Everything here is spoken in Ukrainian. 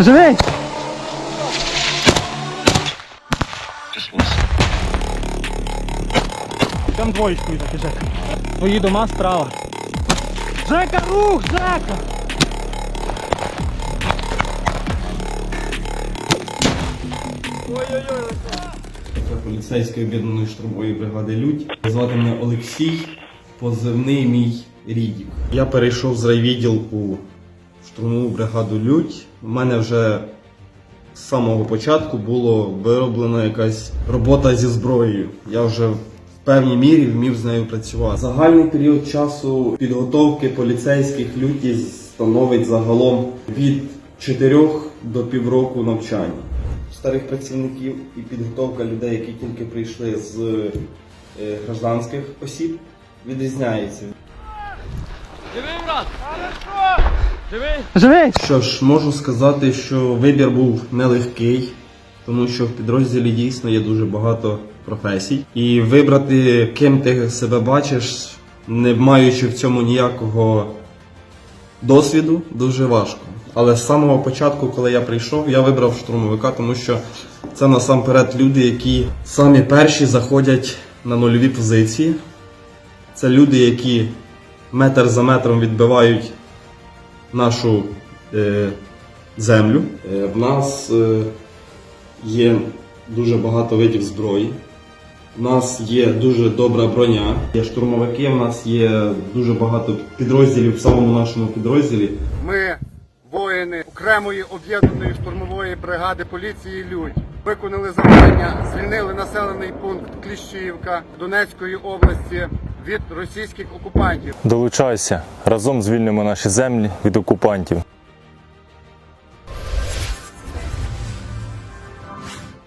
Живий! Там двоєчкою так, Жека. Твої дома справа. Жека, рух, Жека! поліцейської об'єднаної штурмової бригади Людь. Звати мене Олексій, позивний мій Рідік. Я перейшов з райвідділку штурмову бригаду Людь. У мене вже з самого початку було вироблена якась робота зі зброєю. Я вже в певній мірі вмів з нею працювати. Загальний період часу підготовки поліцейських люті становить загалом від 4 до півроку навчання старих працівників і підготовка людей, які тільки прийшли з е, гражданських осіб, відрізняється. Живий! Що ж, можу сказати, що вибір був нелегкий, тому що в підрозділі дійсно є дуже багато професій. І вибрати, ким ти себе бачиш, не маючи в цьому ніякого досвіду, дуже важко. Але з самого початку, коли я прийшов, я вибрав штурмовика, тому що це насамперед люди, які самі перші заходять на нульові позиції. Це люди, які метр за метром відбивають нашу е, землю. Е, в нас е, є дуже багато видів зброї. У нас є дуже добра броня. Є штурмовики, в нас є дуже багато підрозділів в самому нашому підрозділі. Ми, воїни окремої об'єднаної штурмової бригади поліції Людь, виконали завдання, звільнили населений пункт Кліщіївка Донецької області від російських окупантів. Долучайся разом звільнимо наші землі від окупантів.